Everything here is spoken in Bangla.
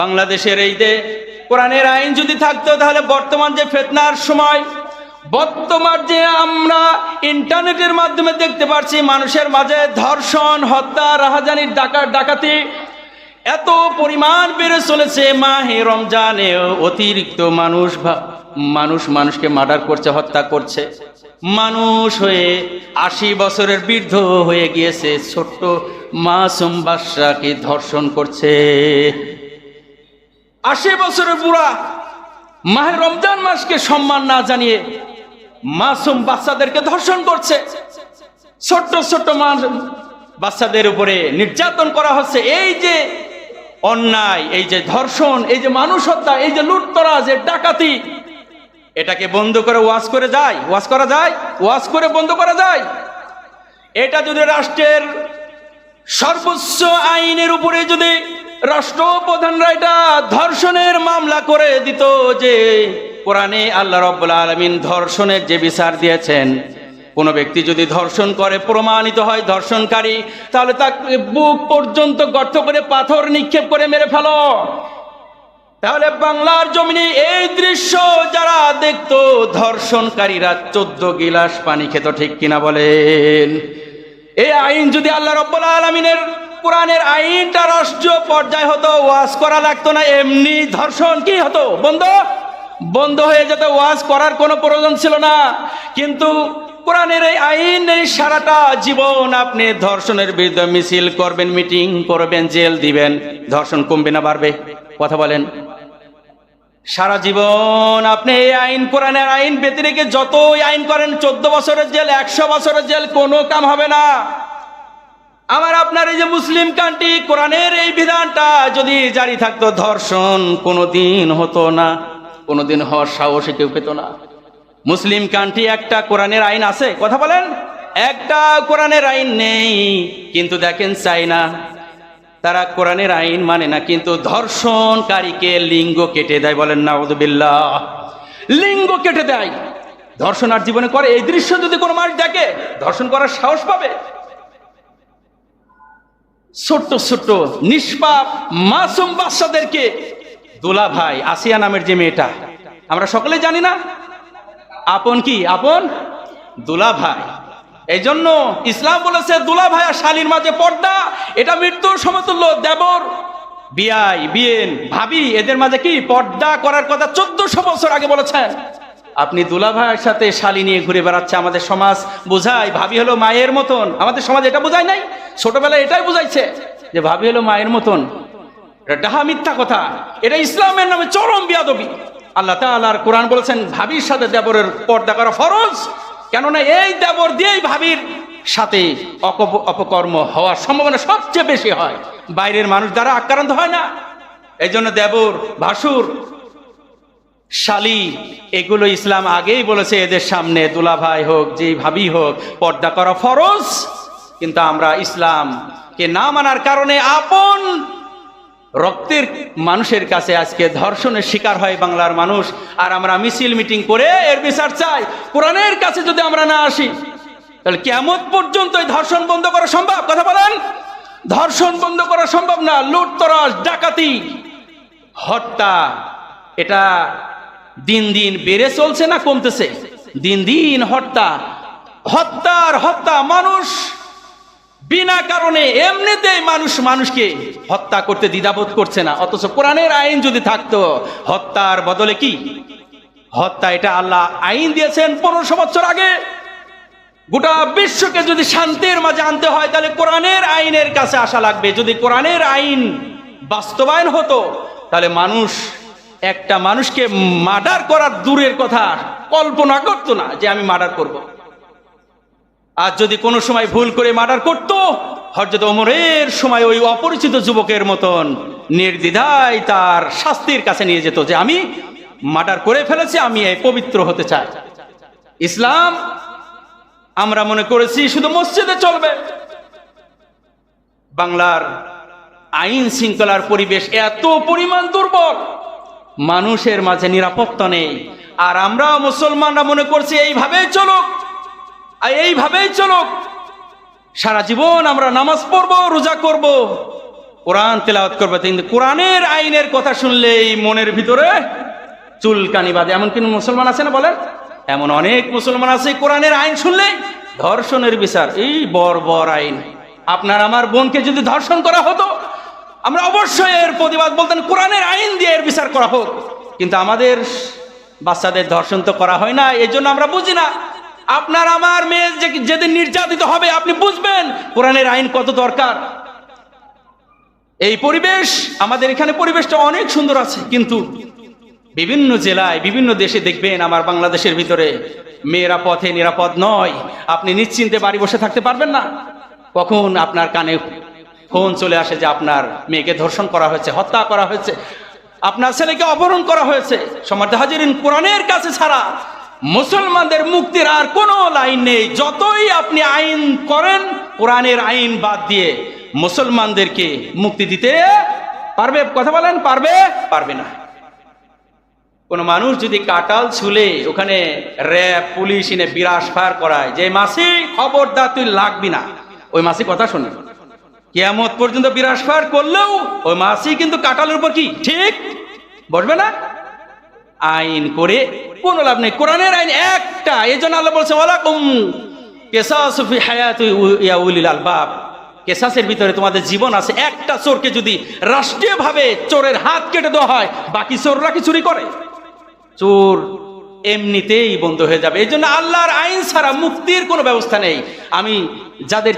বাংলাদেশের এই যে কোরআনের আইন যদি থাকতো, তাহলে বর্তমান যে ফেতনার সময়, বর্তমান যে আমরা ইন্টারনেটের মাধ্যমে দেখতে পারছি, মানুষের মাঝে ধর্ষণ, হত্যা, রাহাজানির ডাকা, ডাকাতি, এত পরিমাণ বেড়ে চলেছে মাহে রমজানেও অতিরিক্ত মানুষ মানুষ মানুষকে মার্ডার করছে, হত্যা করছে। মানুষ হয়ে আশি বছরের বৃদ্ধ হয়ে গিয়েছে, ছোট্ট মাসুম বাদশাকে ধর্ষণ করছে। আশি বছরের বুড়া মাহে রমজান মাসকে সম্মান না জানিয়ে মাসুম বাচ্চাদেরকে ধর্ষণ করছে। ছোট্ট ছোট্ট মানুষ বাচ্চাদের উপরে নির্যাতন করা হচ্ছে। এই যে অন্যায়, এই যে ধর্ষণ, এই যে মানুষ হত্যা, এই যে লুটতরা যে ডাকাতি, এটাকে বন্ধ করে ওয়াশ করে যায়। ওয়াশ করা যায়? ওয়াশ করে বন্ধ করা যায়? এটা যদি রাষ্ট্রের সর্বোচ্চ আইনের উপরে যদি রাষ্ট্রপ্রধানরা এটা ধর্ষণের মামলা করে দিত যে কোরআনে আল্লাহ রব্বুল আলমিন ধর্ষণের যে বিচার দিয়েছেন, কোনো ব্যক্তি যদি ধর্ষণ করে, প্রমাণিত হয় ধর্ষণকারী, তাহলে তাকে বুক পর্যন্ত গর্ত করে পাথর নিক্ষেপ করে মেরে ফেলো। তাহলে বাংলার জমিনে এই দৃশ্য যারা দেখতো, ধর্ষণকারীরা চোদ্দ গিলাস পানি খেত, ঠিক কিনা বলেন? এই আইন যদি আল্লাহ রব্বুল আলমিনের কোরআনের আইনটা রাষ্ট্রীয় পর্যায়ে হতো, ওয়াজ করা লাগতো না, এমনি ধর্ষণ কি হতো? বন্ধ? বন্ধ হয়ে যেত, ওয়াজ করার কোনো প্রয়োজন ছিল না। কিন্তু কোরআনের এই আইন, এই সারাটা জীবন আপনি ধর্ষণের বিরুদ্ধে মিছিল করবেন, মিটিং করবেন, জেল দিবেন, ধর্ষণ কমবে না, বাড়বে। কথা বলেন। সারা জীবন আপনি এই আইন, কোরআনের আইন রেখে যতই আইন করেন, চোদ্দ বছরের জেল, একশো বছরের জেল, কোনো কাম হবে না। আমার আপনার এই যে মুসলিম কান্ট্রি, কোরআনের এই বিধানটা যদি জারি থাকতো, ধর্ষণ কোনোদিন হতো না। কোনোদিন হওয়ার সাহসে কেউ পেত না। মুসলিম কান্ট্রি একটা কোরআনের আইন আছে, কথা বলেন? একটা কোরআনের আইন নেই, কিন্তু দেখেন চাইনা তারা কোরআনের আইন মানে না, কিন্তু ধর্ষণকারীকে লিঙ্গ কেটে দেয় বলেন না ওদবিল্লাহ লিঙ্গ কেটে দেয়। ধর্ষণ আর জীবনে করে, এই দৃশ্য যদি কোনো মানুষ দেখে, ধর্ষণ করার সাহস পাবে। ছোট্ট ছোট্ট নিষ্পাপ মাসুম বাচ্চাদেরকে দোলা ভাই আসিয়া নামের যে মেয়েটা। আমরা সকলে জানি না? আপন কি? আপন? দুলা ভাই। এই জন্য ইসলাম বলেছে, দুলা ভাই আর শালীর মাঝে পর্দা, এটা মৃত্যুর সমতুল্য দেবর। বিয়াই বিয়েন ভাবি, এদের মাঝে কি? পর্দা করার কথা চোদ্দশো বছর আগে বলেছেন। আপনি দুলা ভাইয়ের সাথে শালি নিয়ে ঘুরে বেড়াচ্ছে আমাদের সমাজ বোঝায় ভাবি হলো মায়ের মতন। আমাদের সমাজ এটা বোঝায় নাই? ছোটবেলায় এটাই বুঝাইছে যে ভাবি হলো মায়ের মতন। এটা ডাহা মিথ্যা কথা। এটা ইসলামের নামে চরম বিয়াদবি। আল্লাহ তাআলার কোরআন বলেছেন, ভাবির সাথে দেবরের পর্দা করা ফরজ। কেননা এই দেবর দিয়েই ভাবির সাথে অপকর্ম হওয়ার সম্ভাবনা সবচেয়ে বেশি হয়। বাইরের মানুষ দ্বারা আক্রান্ত হয় না। এই জন্য দেবর, ভাসুর শালি এগুলো ইসলাম আগেই বলেছে, এদের সামনে দুলাভাই হোক যে ভাবি হোক, পর্দা করা ফরজ। কিন্তু আমরা ইসলামকে না মানার কারণে আপন রক্তের মানুষের কাছে আজকে ধর্ষণের শিকার হয় বাংলার মানুষ, আর আমরা মিছিল মিটিং করে এর বিচার চাই। কোরআনের কাছে যদি আমরা না আসি, তাহলে কেমন পর্যন্ত ধর্ষণ বন্ধ করা সম্ভব? কথা বলেন। ধর্ষণ বন্ধ করা সম্ভব না। লুটতরাস ডাকাতি, হত্যা, এটা দিন দিন বেড়ে চলছে না কমতেছে? দিন দিন হত্যা, হত্যার হত্যা মানুষ বিনা কারণে এমনিতেই মানুষ মানুষকে হত্যা করতে দ্বিধাবোধ করছে না। অথচ কোরআনের আইন যদি থাকতো, হত্যার বদলে কি? হত্যা এটা আল্লাহ আইন দিয়েছেন পনেরোশো বছর আগে। গোটা বিশ্বকে যদি শান্তির মাঝে আনতে হয়, তাহলে কোরআনের আইনের কাছে আসা লাগবে। যদি কোরআনের আইন বাস্তবায়ন হতো, তাহলে মানুষ একটা মানুষকে মার্ডার করার দূরের কথা কল্পনা করতো না যে আমি মার্ডার করব। আর যদি কোনো সময় ভুল করে মার্ডার করত হরজত ওমরের সময় ওই অপরিচিত যুবকের মতন নির্দ্বিধায় তার শাস্তির কাছে নিয়ে যেত যে আমি মার্ডার করে ফেলেছি, আমি এই পবিত্র হতে চাই। ইসলাম আমরা মনে করেছি শুধু মসজিদে চলবে। বাংলার আইন শৃঙ্খলার পরিবেশ এত পরিমাণ দুর্বল। মানুষের মাঝে নিরাপত্তা নেই। আর আমরা মুসলমানরা মনে করছি এইভাবেই চলুক। আর এইভাবেই চলুক। সারা জীবন আমরা নামাজ পড়ব, রোজা করব, কোরআন তেলাওয়াত করবে, কিন্তু কোরআনের আইনের কথা শুনলেই মনের ভিতরে চুলকানি বাঁধে। এমন কিন্তু মুসলমান আছে না বলেন? এমন অনেক মুসলমান আছে কোরআনের আইন শুনলে ধর্ষণের বিচার। এই বর বর আইন। আপনার আমার বোনকে যদি ধর্ষণ করা হতো আমরা অবশ্যই এর প্রতিবাদ বলতেন, কোরআনের আইন দিয়ে এর বিচার করা হোক। কিন্তু আমাদের বাচ্চাদের ধর্ষণ তো করা হয় না এই জন্য আমরা বুঝি না। আপনার আমার মেয়ে যেদিন নির্যাতিত হবে, আপনি বুঝবেন কোরআনের আইন কত দরকার। এই পরিবেশ, আমাদের এখানে পরিবেশটা অনেক সুন্দর আছে, কিন্তু বিভিন্ন জেলায়, বিভিন্ন দেশে দেখবেন আমার বাংলাদেশের ভিতরে মেয়েরা পথে নিরাপদ নয়। আপনি নিশ্চিন্তে বাড়ি বসে থাকতে পারবেন না। কখন আপনার কানে ফোন চলে আসে যে আপনার মেয়েকে ধর্ষণ করা হয়েছে, হত্যা করা হয়েছে, আপনার ছেলেকে অপহরণ করা হয়েছে। সমাজ হাজিরিন কোরআনের কাছে ছাড়া মুসলমানদের মুক্তির আর কোনো লাইন নেই। যতই আপনি আইন করেন, কোরআনের আইন বাদ দিয়ে মুসলমানদেরকে মুক্তি দিতে পারবে, কথা বলেন, পারবে পারবে না। কোন মানুষ যদি কাটাল ছুলে ওখানে র্যাব, পুলিশ এনে বিরাস ফায়ার করায়, যে মাসি খবরদার তুই লাগবি না, ওই মাসি কথা শুনে কেয়ামত পর্যন্ত বিরাস ফায়ার করলেও ওই মাসি কিন্তু কাটালের উপর কি? ঠিক? বসবে না? আইন করে কোনো লাভ নেই। কোরআনের আইন একটা এই জন্য আল্লাহ বলছে, ওয়ালাকুম কেসাসুফি হায়াত ইয়া উলিল আলবাব। কেসাসের ভিতরে তোমাদের জীবন আছে। একটা চোরকে যদি রাষ্ট্রীয়ভাবে চোরের হাত কেটে দেওয়া হয়, বাকি চোররা কি চুরি করে? চোর এমনিতেই বন্ধ হয়ে যাবে। এই জন্য আল্লাহর আইন ছাড়া মুক্তির কোনো ব্যবস্থা নেই। আমি যাদের